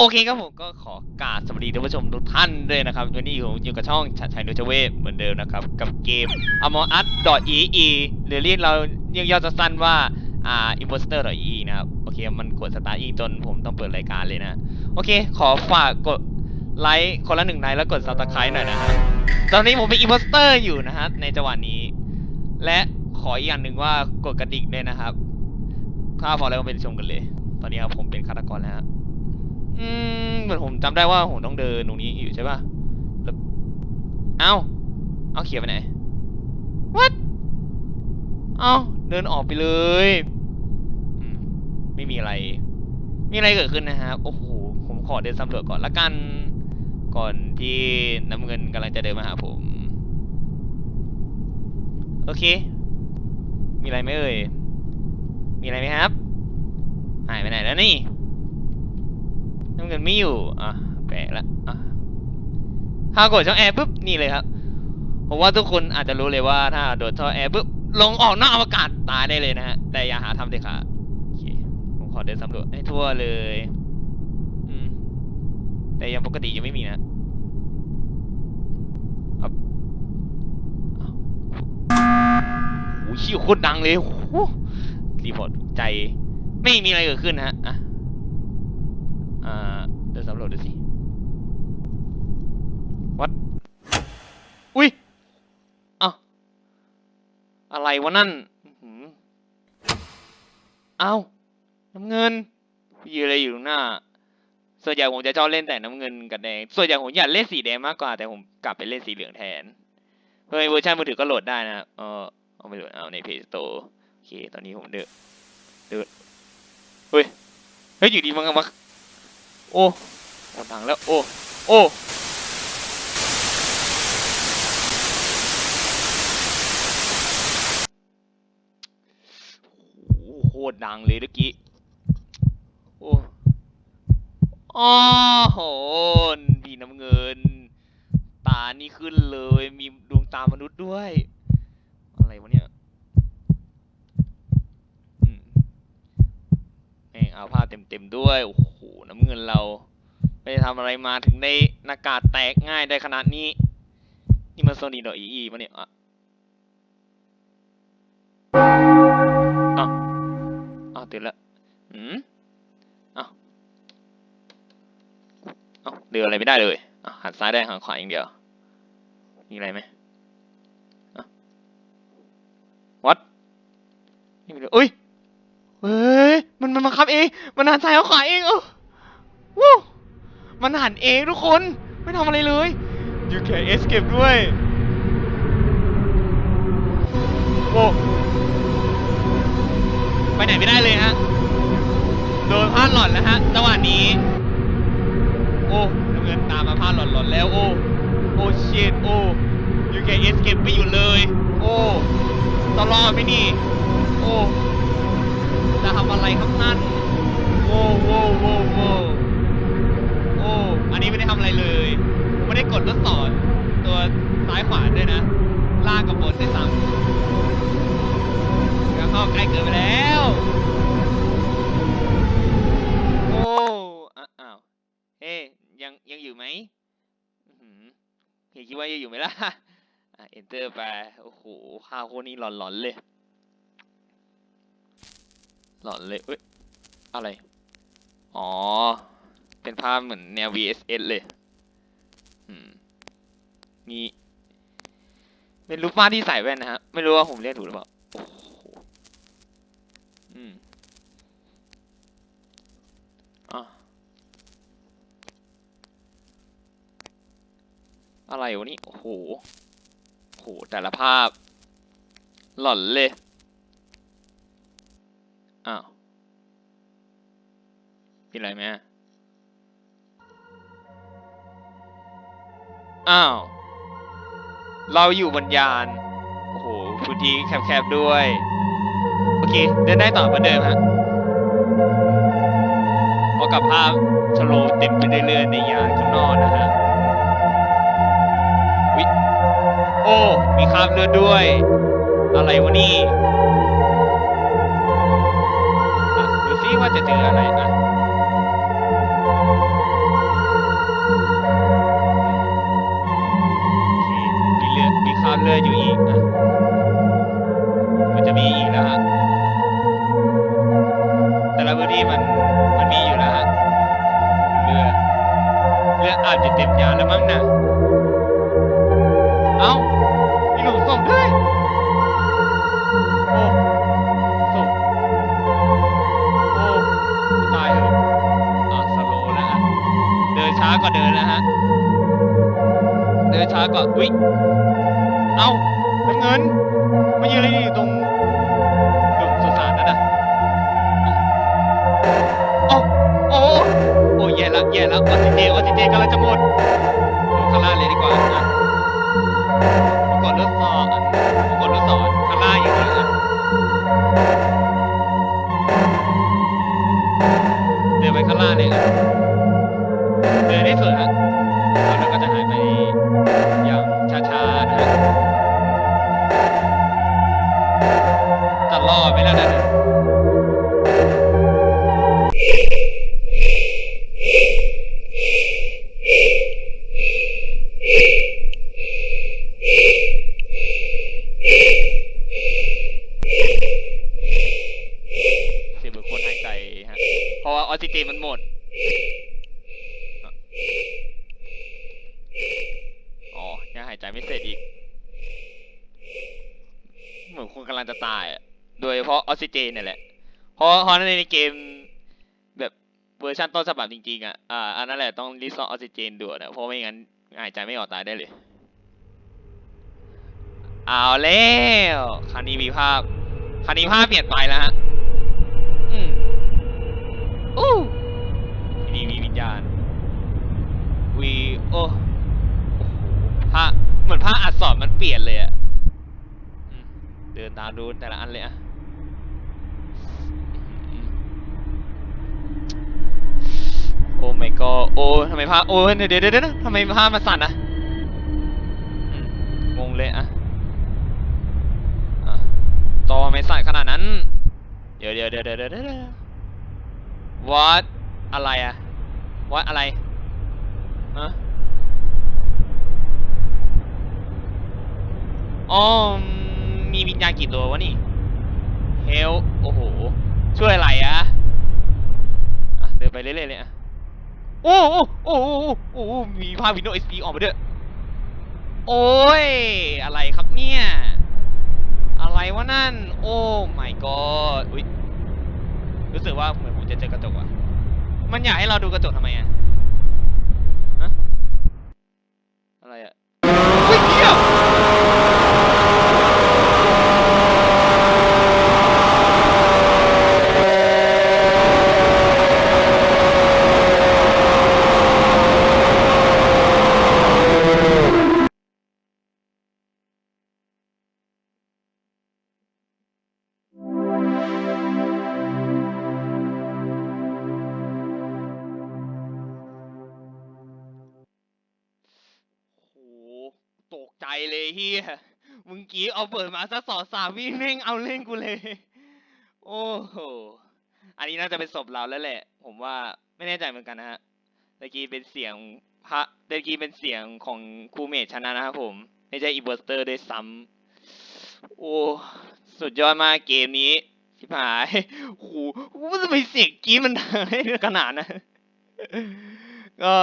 โอเคครับผมก็ขอกราบสวัสดีท่านผู้ชมทุกท่านด้วยนะครับ วันนี้อยู่อยู่กับช่องชัดชัยนุชเวศเหมือนเดิมนะครับ กับเกม Among Us .ee หรือเรียกเราเรียกย่อสั้นว่าอ่า imposter .ee นะครับ โอเค มันกด start อีจนผมต้องเปิดรายการเลยนะ โอเค ขอฝากกดไลค์คนละหนึ่งไลค์แล้วกด subscribe หน่อยนะฮะตอนนี้ผมเป็น imposter อยู่นะฮะในจังหวะนี้ และขออีกอย่างหนึ่งว่ากดกระดิ่งด้วยนะครับถ้าพอแล้วก็ไปชมกันเลย ตอนนี้ครับผมเป็นฆาตกรแล้วฮะ อืมเหมือนผมจำได้ว่าผมต้องเดินตรงนี้อยู่ใช่ป่ะแล้วเอ้า เอาเขียนไปไหน what เอ้าเดินออกไปเลยอืมไม่มีอะไร มีอะไรเกิดขึ้นนะครับ โอ้โห ผมขอเดินสำรวจก่อนละกัน ก่อนที่น้ำเงินกำลังจะเดินมาหาผม โอเค มีอะไรไหมเอ่ย มีอะไรไหมครับ หายไปไหนแล้วนี่ น้ำเงินไม่อยู่ อะ แปลกละอะถ้ากดช่องแอร์ปุ๊บ นี่เลยครับ ผมว่าทุกคนอาจจะรู้เลยว่าถ้าโดดท่อแอร์ปุ๊บ ลงออกนอกอวกาศตายได้เลยนะฮะ แต่อย่าหาทำเด็ดขาดโอเค ผมขอเดินสำรวจให้ทั่วเลย อืม แต่ยังปกติยังไม่มีนะครับอ้าวโอ้โหชิวโคตรดังเลยโอ้โหรีพอร์ตใจ ไม่มีอะไรเกิดขึ้นนะฮะอะ ดินสำรวจดูสิวัดอุ้ยเอ้าอะไรวะนั่นเอ้าน้ำเงินยืนอะไรอยู่ตรงหน้า ส่วนใหญ่ผมจะชอบเล่นแต่น้ำเงินกับแดง ส่วนใหญ่ผมอยากเล่นสีแดงมากกว่าแต่ผมกลับไปเล่นสีเหลืองแทนเฮ้ยเวอร์ชันมือถือก็โหลดได้นะครับเออเอาไปโหลดเอาใน Play Store โอเค ตอนนี้ผมเดินเดินเฮ้ย เฮ้ยอยู่ดีมันมา โอ้โอ้ดังแล้ว โอ้ โอ้โหโคตรดังเลยเมื่อกี้ โอ้อ้อโหดีน้ำเงิน ตานี่ขึ้นเลย มีดวงตามนุษย์ด้วย อะไรวะเนี่ยแม่งเอาผ้าเต็มๆด้วย โอ้โห น้ำเงินเราไม่ได้ทำอะไรมาถึงได้หน้ากากแตกง่ายได้ขนาดนี้ นี่มันโซนีดอกอีอีมาเนี่ยอะอ้าวอ้าวตื่นละอืมอ้าวอ้าวเดินอะไรไม่ได้เลยอะหันซ้ายได้หันขวาอย่างเดียว มีอะไรไหมอะวัดไม่มีเอ้ยเฮ้ย มันมันบังคับเอง มันหันซ้ายเอาขวาเองเออ วู้มันหันเองทุกคน ไม่ทำอะไรเลย you can escape ด้วยโอ้ไปไหนไม่ได้เลยฮะ โดนพลาดหลอนแล้วฮะจังหวะนี้ โอ้น้ำเงินตามมาพลาดหลอนหลอนแล้ว โอ้ โอ้เชดโอ้ you can escape ไม่อยู่เลย โอ้ตลอดไหมนี่ โอ้ จะทำอะไรครับนั่น โว้โว้โว้โว้ อันนี้ไม่ได้ทำอะไรเลย ไม่ได้กดลูกศรตัวซ้ายขวาด้วยนะลากกับบนได้ซ้ำแล้วเข้าใกล้เกินไปแล้ว โอ้อะอ้าวเฮ้ยังยังอยู่ไหมอื้อหือเฮ้คิดว่ายังอยู่ไหมล่ะอะ enter ไป โอ้โหข้าวโคตรนี้หลอนๆเลย หลอนเลยเอ้ย อะไร อ๋อ เป็นภาพเหมือนแนว VSS เลยมีเป็นรูปป้าที่ใส่แว่นนะฮะ ไม่รู้ว่าผมเรียกถูกหรือเปล่าโอ้โหอืมอะอะไรวะนี่ โอ้โหโอ้โห แต่ละภาพ หล่อนเลย อ้าวมีอะไรไหม อ้าว เราอยู่บนยาน โอ้โหพื้นที่แคบๆด้วย โอเค เดินได้ต่อเหมือนเดิมฮะพอกับภาพสโลเต็มไปเรื่อยๆในยานข้างนอกนะฮะวิโอ้ มีคราบเลือดด้วย อะไรวะนี่ อะ ดูซิว่าจะเจออะไรอะ เลยอยู่อีกนะมันจะมีอีกแล้วฮะแต่ละพื้นที่มันมันมีอยู่แล้วฮะเรือเรืออาจจะเต็มยาแล้วมั้งนะเอ้ามีหลุมศพด้วยโอ้ส่งโอ้ตายเลยออะสโลแล้วฮะเดินช้าก็เดินแล้วฮะเดินช้าก็วิ่ง เอ้าน้ำเงินมายืนอะไรอยู่ตรงหลุมสุสานนั่นน่ะโอ้โอ้โอ้แย่แล้วแย่แล้วออกซิเจนออกซิเจนกำลังจะหมดลงข้างล่างเลยดีกว่านะ ราะว่าออกซิเจนมันหมด อ๋อ ยังหายใจไม่เสร็จอีก เหมือนคนกำลังจะตายอะโดยเฉพาะออกซิเจนเนี่ยแหละ เพราะเพราะในเกมแบบเวอร์ชันต้นฉบับจริงๆอะ อ่า อันนั้นแหละต้องรีซอร์ออกซิเจนด่วนอะเพราะไม่งั้นหายใจไม่ออกตายได้เลย เอาแล้ว คราวนี้มีภาพ คราวนี้ภาพเปลี่ยนไปแล้วฮะ เปลี่ยนเลยอะเดินตามดูแต่ละอันเลยอะโอ้ my god โอ้ทำไมภาพโอ้เดี๋ยวเดี๋ยวเดี๋ยวทำไมภาพมันสั่นอะงงเลยอะต่อไม่สั่นขนาดนั้น เดี๋ยวเดี๋ยวเดี๋ยวเดี๋ยวเดี๋ยวเดี๋ยววัดอะไรอะวัดอะไรฮะ อ๋อ มีวิญญาณกี่ตัววะนี่ เฮล โอ้โห ช่วยอะไรอะอะเดินไปเรื่อยๆเลยอะโอ้โอ้โอ้โอ้โอ้มีภาพวินโดว์เอสดีออกมาด้วย โอ้ย อะไรครับเนี่ย อะไรวะนั่น โอ้ my god อุ้ยรู้สึกว่าเหมือนผมจะเจอกระจกว่ะมันอยากให้เราดูกระจกทำไมอะ เลยเฮียมึงกี้เอาเปิดมาสักสองสามวิแม่งเอาเล่นกูเลย โอ้โห อันนี้น่าจะเป็นศพเราแล้วแหละ ผมว่าไม่แน่ใจเหมือนกันนะฮะตะกี้เป็นเสียงพระตะกี้เป็นเสียงของครูเมทชนะนะครับผม ไม่ใช่อีเบอร์สเตอร์ด้วยซ้ำโอ้สุดยอดมากเกมนี้ชิบหายโอ้โหว่าทำไมเสียงกรีดมันดังให้ขนาดนั้นก็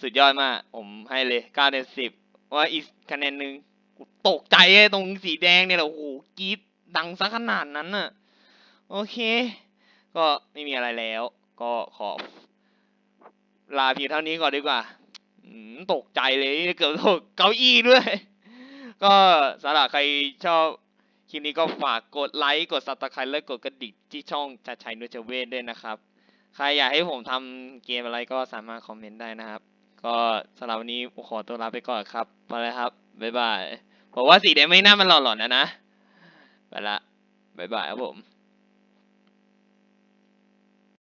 สุดยอดมาก ผมให้เลย9เต็ม10 ว่าอีกคะแนนหนึ่งตกใจไอ้ตรงสีแดงเนี่ยแหละโอ้โหกรีดดังซะขนาดนั้นน่ะ โอเค ก็ไม่มีอะไรแล้ว ก็ขอ ลาเพียงเท่านี้ก่อนดีกว่าตกใจเลยเกือบตกเก้าอี้ด้วย ก็สำหรับใครชอบคลิปนี้ก็ฝากกดไลค์ กดซับสไครต์และกดกระดิ่งที่ช่องจัดชัยนุชเวทด้วยนะครับ ใครอยากให้ผมทำเกมอะไรก็สามารถคอมเมนต์ได้นะครับ ก็สำหรับวันนี้ขอตัวลาไปก่อนครับไปเลยครับบ๊ายบายผมว่าสีแดงไม่น่ามันหล่อนๆนะนะไปละบ๊ายบายครับผม